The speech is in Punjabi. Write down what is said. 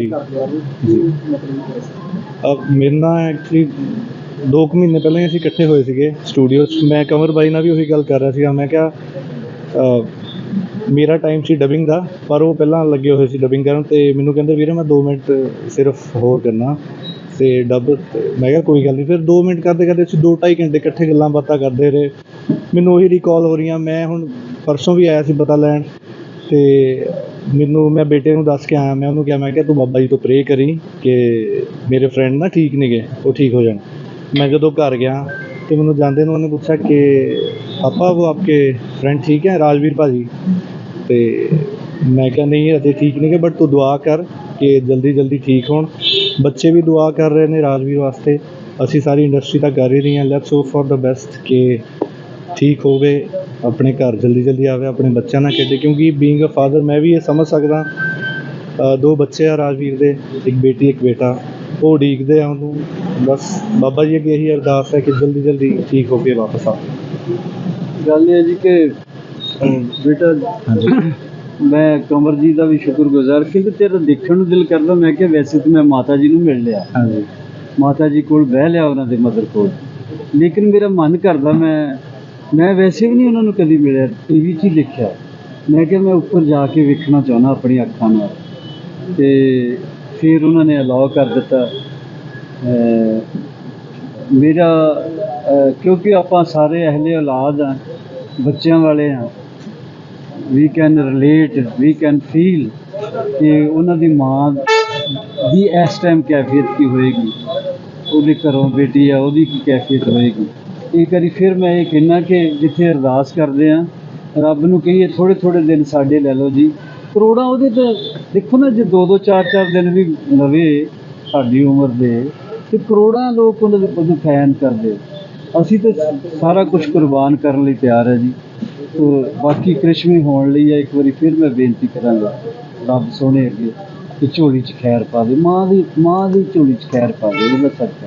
ਜੀ। ਮੇਰੇ ਨਾਲ ਐਕਚੁਅਲੀ 2 ਮਹੀਨੇ ਪਹਿਲਾਂ ਹੀ ਅਸੀਂ ਇਕੱਠੇ ਹੋਏ ਸੀਗੇ ਸਟੂਡੀਓ 'ਚ। ਮੈਂ ਕਮਰ ਬਾਈ ਨਾਲ ਵੀ ਉਹੀ ਗੱਲ ਕਰ ਰਿਹਾ ਸੀਗਾ। ਮੈਂ ਕਿਹਾ ਅਹ, ਮੇਰਾ ਟਾਈਮ ਸੀ ਡਬਿੰਗ ਦਾ ਪਰ ਉਹ ਪਹਿਲਾਂ ਲੱਗੇ ਹੋਏ ਸੀ ਡਬਿੰਗ ਕਰਨ ਤੇ ਮੈਨੂੰ ਕਹਿੰਦੇ ਵੀਰੇ ਮੈਂ 2 ਮਿੰਟ ਸਿਰਫ ਹੋਰ ਕਰਨਾ ਤੇ ਡਬ ਮੈਂ ਕਿਹਾ ਕੋਈ ਗੱਲ ਨਹੀਂ ਫਿਰ 2 ਮਿੰਟ ਕਰਦੇ ਕਰਦੇ ਅਸੀਂ 2 2.5 ਘੰਟੇ ਇਕੱਠੇ ਗੱਲਾਂ ਬਾਤਾਂ ਕਰਦੇ ਰਹੇ। ਮੈਨੂੰ ਉਹੀ ਰੀਕਾਲ ਹੋ ਰਹੀਆਂ। ਮੈਂ ਹੁਣ ਪਰਸੋਂ ਵੀ ਆਇਆ ਸੀ ਪਤਾ ਲੈਣ। ਤੇ ਮੈਨੂੰ, ਮੈਂ ਬੇਟੇ ਨੂੰ ਦੱਸ ਕੇ ਆਇਆ, ਮੈਂ ਉਹਨੂੰ ਕਿਹਾ, ਮੈਂ ਕਿਹਾ ਤੂੰ ਬਾਬਾ ਜੀ ਤੋਂ ਪ੍ਰੇ ਕਰੀ ਕਿ ਮੇਰੇ ਫਰੈਂਡ ਨਾ ਠੀਕ ਨੇਗੇ ਉਹ ਠੀਕ ਹੋ ਜਾਣ। ਮੈਂ ਜਦੋਂ ਘਰ ਗਿਆ ਤੇ ਮੈਨੂੰ ਜਾਂਦੇ ਨੂੰ ਉਹਨੇ ਪੁੱਛਿਆ ਕਿ ਪਾਪਾ, ਉਹ ਆਪਕੇ ਫਰੈਂਡ ਠੀਕ ਹੈ, ਰਾਜਵੀਰ ਭਾਜੀ? ਤੇ ਮੈਂ ਕਿਹਾ, ਨਹੀਂ, ਅਜੇ ਠੀਕ ਨਹੀਂ ਬਟ ਤੂੰ ਦੁਆ ਕਰ ਕਿ ਜਲਦੀ ਜਲਦੀ ਠੀਕ ਹੋਣ। ਬੱਚੇ ਵੀ ਦੁਆ ਕਰ ਰਹੇ ਨੇ ਰਾਜਵੀਰ ਵਾਸਤੇ। ਅਸੀਂ ਸਾਰੀ ਇੰਡਸਟਰੀ ਤਾਂ ਕਰ ਹੀ ਰਹੀ ਹਾਂ let's hope for the best ਕਿ ਠੀਕ ਹੋਵੇ। ਆਪਣੇ ਘਰ ਜਲਦੀ ਜਲਦੀ ਆਵੇ ਆਪਣੇ ਬੱਚਿਆਂ ਨਾਲ ਖੇਡੇ ਕਿਉਂਕਿ ਬੀਇੰਗ ਅ ਫਾਦਰ ਮੈਂ ਵੀ ਇਹ ਸਮਝ ਸਕਦਾ ਦੋ ਬੱਚੇ ਆ ਰਾਜਵੀਰ ਦੇ ਇੱਕ ਬੇਟੀ ਇੱਕ ਬੇਟਾ ਉਹ ਉਡੀਕਦੇ ਆ ਉਹਨੂੰ ਬਸ ਬਾਬਾ ਜੀ ਅੱਗੇ ਇਹੀ ਅਰਦਾਸ ਹੈ ਕਿ ਜਲਦੀ ਜਲਦੀ ਠੀਕ ਹੋ ਕੇ ਵਾਪਸ ਆਵੇ ਗੱਲ ਇਹ ਹੈ ਜੀ ਕਿ ਬੇਟਾ ਮੈਂ ਕੰਵਰ ਜੀ ਦਾ ਵੀ ਸ਼ੁਕਰਗੁਜ਼ਾਰ ਕਿਉਂਕਿ ਤੇਰਾ ਦੇਖਣ ਨੂੰ ਦਿਲ ਕਰਦਾ ਮੈਂ ਕਿਹਾ ਵੈਸੇ ਤਾਂ ਮੈਂ ਮਾਤਾ ਜੀ ਨੂੰ ਮਿਲ ਲਿਆ। ਮਾਤਾ ਜੀ ਕੋਲ ਬਹਿ ਲਿਆ ਉਹਨਾਂ ਦੇ ਮਦਰ ਕੋਲ। ਲੇਕਿਨ ਮੇਰਾ ਮਨ ਕਰਦਾ ਮੈਂ ਮੈਂ ਵੈਸੇ ਵੀ ਨਹੀਂ ਉਹਨਾਂ ਨੂੰ ਕਦੀ ਮਿਲਿਆ ਟੀਵੀ 'ਚ ਹੀ ਦੇਖਿਆ। ਮੈਂ ਕਿਹਾ ਮੈਂ ਉੱਪਰ ਜਾ ਕੇ ਵੇਖਣਾ ਚਾਹੁੰਦਾ ਆਪਣੀ ਅੱਖਾਂ ਨਾਲ ਤੇ ਫਿਰ ਉਹਨਾਂ ਨੇ ਅਲਾਉ ਕਰ ਦਿੱਤਾ। ਮੇਰਾ ਕਿਉਂਕਿ ਆਪਾਂ ਸਾਰੇ ਅਹਲੇ ਔਲਾਦ ਆ ਬੱਚਿਆਂ ਵਾਲੇ ਆ we can relate we can feel ਕਿ ਉਹਨਾਂ ਦੀ ਮਾਂ ਦੀ ਇਸ ਟਾਈਮ ਕੈਫੀਅਤ ਕੀ ਹੋਏਗੀ? ਉਹਦੇ ਘਰੋਂ ਬੇਟੀ ਆ, ਉਹਦੀ ਕੀ ਕੈਫੀਅਤ ਹੋਏਗੀ? ਇੱਕ ਵਾਰੀ ਫਿਰ ਮੈਂ ਇਹ ਕਹਿਣਾ ਕਿ ਜਿੱਥੇ ਅਰਦਾਸ ਕਰਦੇ ਆ ਰੱਬ ਨੂੰ ਕਹੀਏ ਥੋੜੇ ਥੋੜੇ ਦਿਨ ਸਾਡੇ ਲੈ ਲਓ ਜੀ। ਕਰੋੜਾਂ ਉਹਦੇ ਤੇ ਦੇਖੋ ਨਾ, ਜੇ ਦੋ ਦੋ, ਚਾਰ ਚਾਰ ਦਿਨ ਵੀ ਲਵੇ ਸਾਡੀ ਉਮਰ ਦੇ, ਤੇ ਕਰੋੜਾਂ ਲੋਕ ਉਹਨਾਂ ਦੇ ਉਹਦੇ ਫੈਨ ਕਰਦੇ। ਅਸੀਂ ਤਾਂ ਸਾਰਾ ਕੁਝ ਕੁਰਬਾਨ ਕਰਨ ਲਈ ਤਿਆਰ ਹੈ ਜੀ। ਤੋ ਬਾਕੀ ਕ੍ਰਿਸ਼ਮੀ ਹੋਣ ਲਈ ਹੈ ਇੱਕ ਵਾਰੀ ਫਿਰ ਮੈਂ ਬੇਨਤੀ ਕਰਾਂਗਾ, ਰੱਬ ਸੋਹਣੇ ਅੱਗੇ ਕਿ ਝੋਲੀ 'ਚ ਖੈਰ ਪਾਵੇ, ਮਾਂ ਦੀ ਮਾਂ ਦੀ ਝੋਲੀ 'ਚ ਖੈਰ ਪਾਵੇ ਮੈਂ ਸਦਕਾ